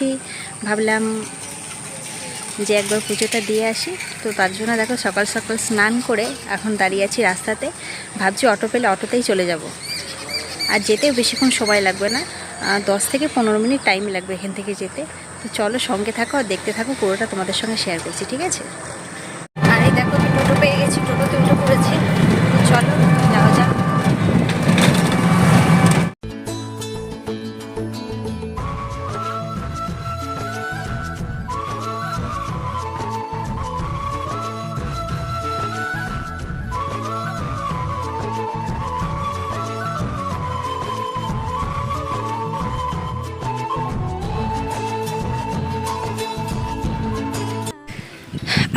করছি ভাবলাম যে একবার পুজোটা দিয়ে আসি। তো তার জন্য দেখো সকাল সকাল স্নান করে এখন দাঁড়িয়ে আছি রাস্তাতে। ভাবছি অটো পেলে অটোতেই চলে যাব। আর যেতেও বেশিক্ষণ সময় লাগবে না। দশ থেকে পনেরো মিনিট টাইম লাগবে এখান থেকে যেতে। তো চলো সঙ্গে থাকো আর দেখতে থাকো, পুরোটা তোমাদের সঙ্গে শেয়ার করছি, ঠিক আছে?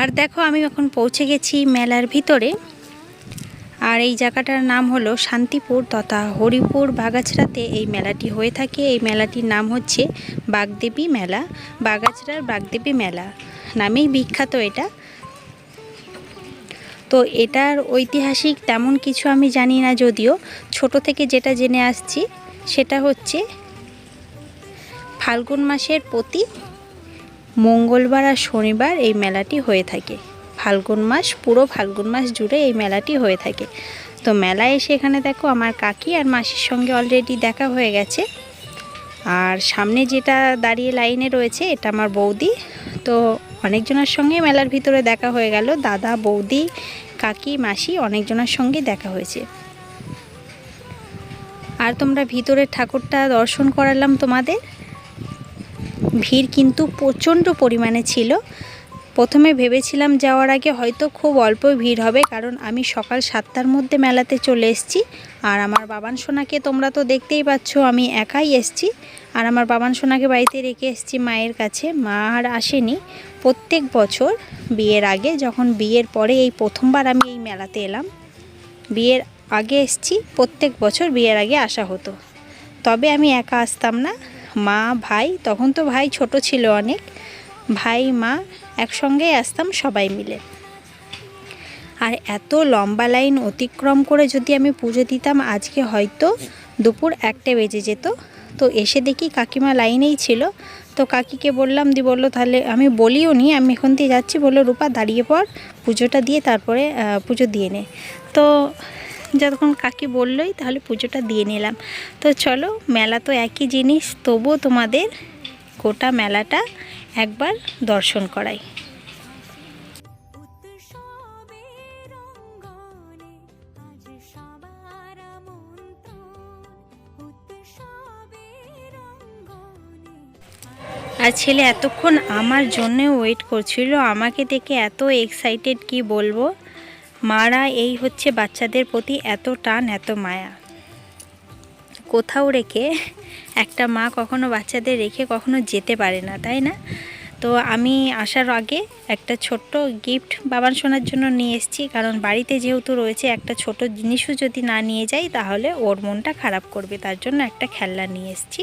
আর দেখো আমি এখন পৌঁছে গেছি মেলার ভিতরে। আর এই জায়গাটার নাম হলো শান্তিপুর তথা হরিপুর বাগাছড়াতে এই মেলাটি হয়ে থাকে। এই মেলাটির নাম হচ্ছে বাগদেবী মেলা। বাগাছড়ার বাগদেবী মেলা নামেই বিখ্যাত এটা। তো এটার ঐতিহাসিক তেমন কিছু আমি জানি না যদিও। ছোট থেকে যেটা জেনে আসছি সেটা হচ্ছে ফাল্গুন মাসের প্রতি মঙ্গলবার আর শনিবার এই মেলাটি হয়ে থাকে। ফাল্গুন মাস, পুরো ফাল্গুন মাস জুড়ে এই মেলাটি হয়ে থাকে। তো মেলায় এসে এখানে দেখো আমার কাকি আর মাসির সঙ্গে অলরেডি দেখা হয়ে গেছে। আর সামনে যেটা দাঁড়িয়ে লাইনে রয়েছে, এটা আমার বৌদি। তো অনেকজনের সঙ্গে মেলার ভিতরে দেখা হয়ে গেল। দাদা, বৌদি, কাকি, মাসি অনেকজনের সঙ্গে দেখা হয়েছে। আর তোমরা ভিতরের ঠাকুরটা দর্শন করালাম তোমাদের। ভিড় কিন্তু প্রচণ্ড পরিমাণে ছিল। প্রথমে ভেবেছিলাম যাওয়ার আগে হয়তো খুব অল্প ভিড় হবে, কারণ আমি সকাল সাতটার মধ্যে মেলাতে চলে এসেছি। আর আমার বাবান সোনাকে তোমরা তো দেখতেই পাচ্ছ, আমি একাই এসেছি। আর আমার বাবান সোনাকে বাড়িতে রেখে এসেছি মায়ের কাছে। মা আর আসেনি। প্রত্যেক বছর বিয়ের আগে, যখন বিয়ের পরে এই প্রথমবার আমি এই মেলাতে এলাম, বিয়ের আগে এসেছি, প্রত্যেক বছর বিয়ের আগে আসা হতো। তবে আমি একা আসতাম না। মা, ভাই, তখন তো ভাই ছোট ছিল অনেক। ভাই, মা একসঙ্গেই আসতাম সবাই মিলে। আর এত লম্বা লাইন অতিক্রম করে যদি আমি পুজো দিতাম, আজকে হয়তো দুপুর একটা বেজে যেত। তো এসে দেখি কাকিমা লাইনেই ছিল। তো কাকিকে বললাম, দি বলল, তাহলে আমি বলিও নি, আমি এখন দিয়ে যাচ্ছি। বলল, রূপা, দাঁড়িয়ে পর পুজোটা দিয়ে তারপরে পুজো দিয়ে নে। তো যতক্ষণ কাকি বললোই তাহলে পুজোটা দিয়ে নিলাম। তো চলো মেলা তো একই জিনিস তবুও তোমাদের গোটা মেলাটা একবার দর্শন করাই। আর ছেলে এতক্ষণ আমার জন্যে ওয়েট করছিল আমাকে দেখে এত এক্সাইটেড কি বলব? মারা এই হচ্ছে বাচ্চাদের প্রতি এত টান এত মায়া। কোথাও রেখে একটা মা কখনো বাচ্চাদের রেখে কখনো যেতে পারে না, তাই না? তো আমি আসার আগে একটা ছোট্ট গিফট বাবার শোনার জন্য নিয়ে এসেছি, কারণ বাড়িতে যেহেতু রয়েছে একটা ছোট জিনিসও যদি না নিয়ে যাই, তাহলে ওর মনটা খারাপ করবে, তার জন্য একটা খেলনা নিয়ে এসেছি।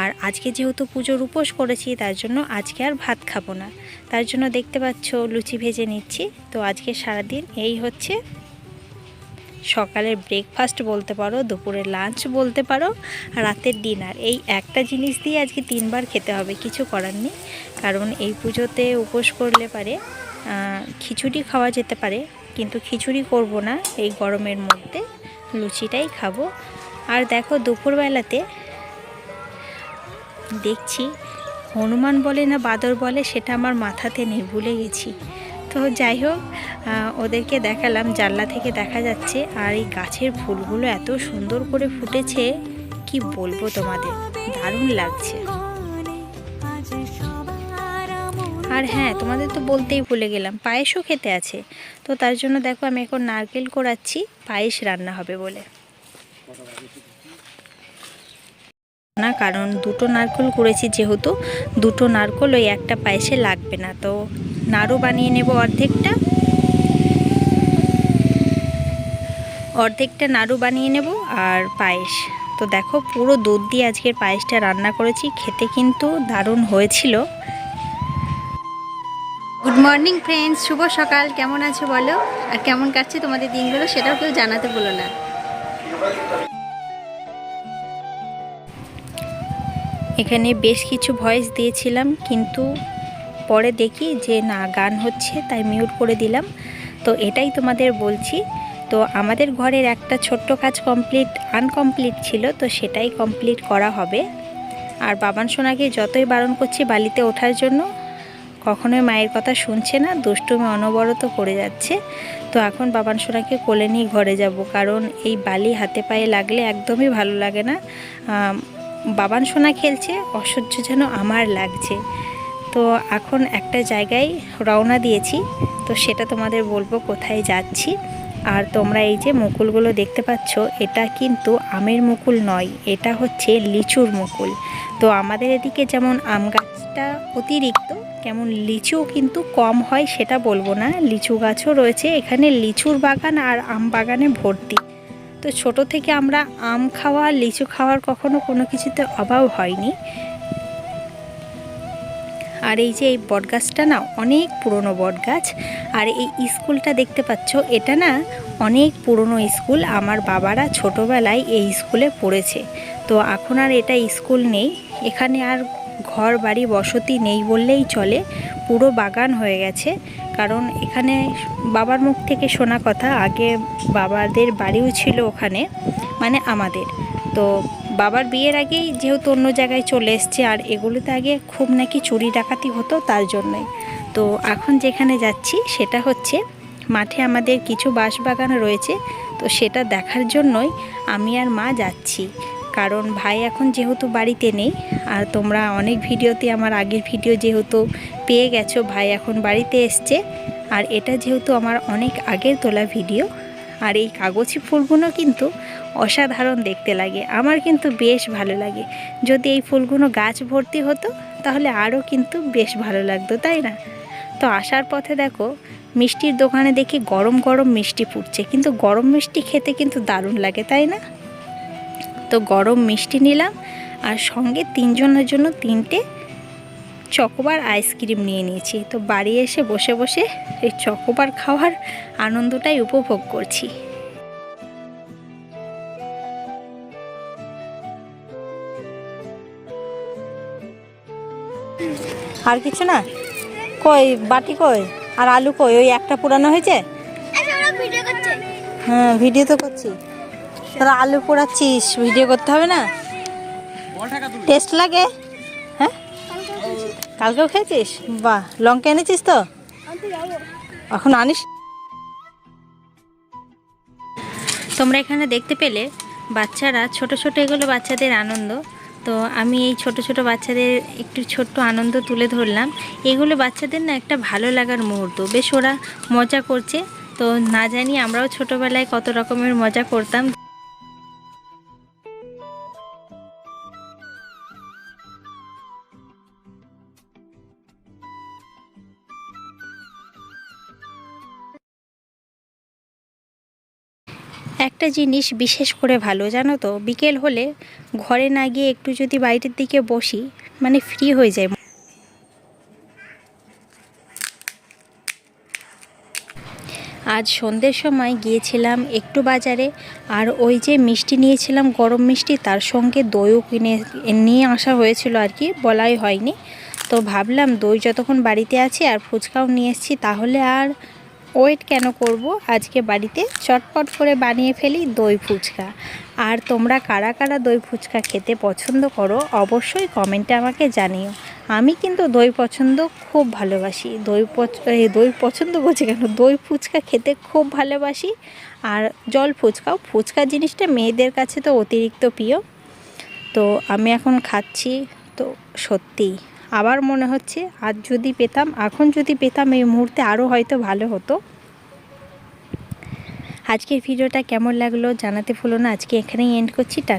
আর আজকে যেহেতু পুজোর উপোস করেছি, তার জন্য আজকে আর ভাত খাব না। তার জন্য দেখতে পাচ্ছ লুচি ভেজে নিচ্ছি। তো আজকে সারাদিন এই হচ্ছে সকালের ব্রেকফাস্ট বলতে পারো, দুপুরের লাঞ্চ বলতে পারো রাতের ডিনার এই একটা জিনিস দিয়ে আজকে তিনবার খেতে হবে, কিছু করার নেই। কারণ এই পুজোতে উপোস করলে পারে খিচুড়ি খাওয়া যেতে পারে, কিন্তু খিচুড়ি করব না। এই গরমের মধ্যে লুচিটাই খাব। আর দেখো দুপুরবেলাতে দেখছি, হনুমান বলে না বাদর বলে সেটা আমার মাথাতে নেই, ভুলে গেছি। তো যাই হোক ওদেরকে দেখালাম, জানলা থেকে দেখা যাচ্ছে, আর এই গাছের ফুলগুলো এত সুন্দর করে ফুটেছে, কি বলব তোমাদের? দারুণ লাগছে। আর হ্যাঁ তোমাদের তো বলতেই ভুলে গেলাম, পায়েসও খেতে আছে। তো তার জন্য দেখো আমি এখন নারকেল কোড়াচ্ছি পায়েস রান্না হবে বলে। না, কারণ দুটো নারকেল করেছি যেহেতু, দুটো নারকেল ওই একটা পায়েসে লাগবে না। তো নাড়ু বানিয়ে নেব অর্ধেকটা। অর্ধেকটা নাড়ু বানিয়ে নেব আর পায়েস। তো দেখো, পুরো দুধ দিয়ে আজকের পায়েসটা রান্না করেছি। খেতে কিন্তু দারুণ হয়েছিল। গুড মর্নিং ফ্রেন্ডস শুভ সকাল। কেমন আছো বলো? আর কেমন কাটছে তোমাদের দিনগুলো? সেটাও কেউ জানাতে বলো না। এখানে বেশ কিছু ভয়েস দিয়েছিলাম, কিন্তু পরে দেখি যে না, গান হচ্ছে, তাই মিউট করে দিলাম। তো এটাই তোমাদের বলছি। তো আমাদের ঘরের একটা ছোট্ট কাজ কমপ্লিট আনকমপ্লিট ছিল, তো সেটাই কমপ্লিট করা হবে। আর বাবান সোনাকে যতই বারণ করছি বালিতে ওঠার জন্য, কখনোই মায়ের কথা শুনছে না, দুষ্টুমি অনবরত করে যাচ্ছে। তো এখন বাবান সোনাকে কোলে নিয়ে ঘরে যাব, কারণ এই বালি হাতে পায়ে লাগলে একদমই ভালো লাগে না। বাবান সোনা খেলছে, অসহ্য যেন আমার লাগছে। তো এখন একটা জায়গায় রওনা দিয়েছি, তো সেটা তোমাদের বলব কোথায় যাচ্ছি। আর তোমরা এই যে মুকুলগুলো দেখতে পাচ্ছ, এটা কিন্তু আমের মুকুল নয়, এটা হচ্ছে লিচুর মুকুল। তো আমাদের এদিকে যেমন আম গাছটা অতিরিক্ত কেমন লিচুও কিন্তু কম হয়, সেটা বলব না। লিচু গাছও রয়েছে, এখানে লিচুর বাগান আর আম বাগানে ভর্তি। তো ছোট থেকে আমরা আম খাওয়া, লিচু খাওয়ার কখনো কোনো কিছুতে অভাব হয়নি। আর এই যে এই বটগাছটা না, অনেক পুরনো বটগাছ। আর এই স্কুলটা দেখতে পাচ্ছ, এটা না অনেক পুরনো স্কুল। আমার বাবারা ছোটোবেলায় এই স্কুলে পড়েছে। তো এখন আর এটা স্কুল নেই। এখানে আর ঘর বাড়ি বসতি নেই বললেই চলে, পুরো বাগান হয়ে গেছে। কারণ এখানে বাবার মুখ থেকে শোনা কথা, আগে বাবাদের বাড়িও ছিল ওখানে মানে আমাদের। তো বাবার বিয়ের আগেই যেহেতু অন্য জায়গায় চলে এসছে, আর এগুলোতে আগে খুব নাকি চুরি ডাকাতি হতো তার জন্যই। তো এখন যেখানে যাচ্ছি, সেটা হচ্ছে মাঠে আমাদের কিছু বাঁশবাগান রয়েছে, তো সেটা দেখার জন্যই আমি আর মা যাচ্ছি। কারণ ভাই এখন যেহেতু বাড়িতে নেই, আর তোমরা অনেক ভিডিওতে আমার আগের ভিডিও যেহেতু পেয়ে গেছো, ভাই এখন বাড়িতে এসছে। আর এটা যেহেতু আমার অনেক আগের তোলা ভিডিও, আর এই কাগজি ফুলগুলো কিন্তু অসাধারণ দেখতে লাগে। আমার কিন্তু বেশ ভালো লাগে। যদি এই ফুলগুলো গাছ ভর্তি হতো, তাহলে আরও কিন্তু বেশ ভালো লাগতো, তাই না? তো আসার পথে দেখো, মিষ্টির দোকানে দেখি গরম গরম মিষ্টি ফুটছে, কিন্তু গরম মিষ্টি খেতে কিন্তু দারুণ লাগে, তাই না? তো গরম মিষ্টি নিলাম আর সঙ্গে তিনজনের জন্য তিনটে চকোবার আইসক্রিম নিয়ে নিয়েছি। তো বাড়ি এসে বসে বসে এই চকোবার খাওয়ার আনন্দটাই উপভোগ করছি। আর কিছু না? কই বাটি কই? আর আলু কই? ওই একটা পুরানো হয়েছে? হ্যাঁ ভিডিও তো করছি। তোরা আলু পোড়াচ্ছিস ভিডিও করতে হবে না? টেস্ট লাগে? হ্যাঁ? কালকেও খেয়েছিস? বাহ, লঙ্কা এনেছিস তো? এখন আনিস। তোমরা এখানে দেখতে পেলে বাচ্চারা, ছোট ছোট এগুলো বাচ্চাদের আনন্দ। তো আমি এই ছোট ছোট বাচ্চাদের একটু ছোট্ট আনন্দ তুলে ধরলাম। এগুলো বাচ্চাদের না একটা ভালো লাগার মুহূর্ত। বেশ ওরা মজা করছে। তো না জানি আমরাও ছোটোবেলায় কত রকমের মজা করতাম। একটা জিনিস বিশেষ করে ভালো, জানো তো? বিকেল হলে ঘরে না গিয়ে একটু যদি বাইরের দিকে বসি মানে ফ্রি হয়ে যায়। আজ সন্ধ্যের সময় গিয়েছিলাম একটু বাজারে, আর ওই যে মিষ্টি নিয়েছিলাম, গরম মিষ্টি, তার সঙ্গে দইও কিনে নিয়ে আসা হয়েছিল আর কি, বলাই হয়নি। তো ভাবলাম দই যতক্ষণ বাড়িতে আছে আর ফুচকাও নিয়ে এসেছি, তাহলে আর ওয়েট কেন করব? আজকে বাড়িতে চটপট করে বানিয়ে ফেলি দই ফুচকা। আর তোমরা কারা কারা দই ফুচকা খেতে পছন্দ করো, অবশ্যই কমেন্টে আমাকে জানিও। আমি কিন্তু দই পছন্দ খুব ভালোবাসি। দই দই পছন্দ করছি কেন? দই ফুচকা খেতে খুব ভালোবাসি। আর জল ফুচকাও, ফুচকা জিনিসটা মেয়েদের কাছে তো অতিরিক্ত প্রিয়। তো আমি এখন খাচ্ছি। তো সত্যিই আবার মনে হচ্ছে, আজ যদি পেতাম, এখন যদি পেতাম, এই মুহূর্তে আরও হয়তো ভালো হতো। আজকের ভিডিওটা কেমন লাগল জানাতে ভুলো না। আজকে এখানেই এন্ড করছি। টাটা।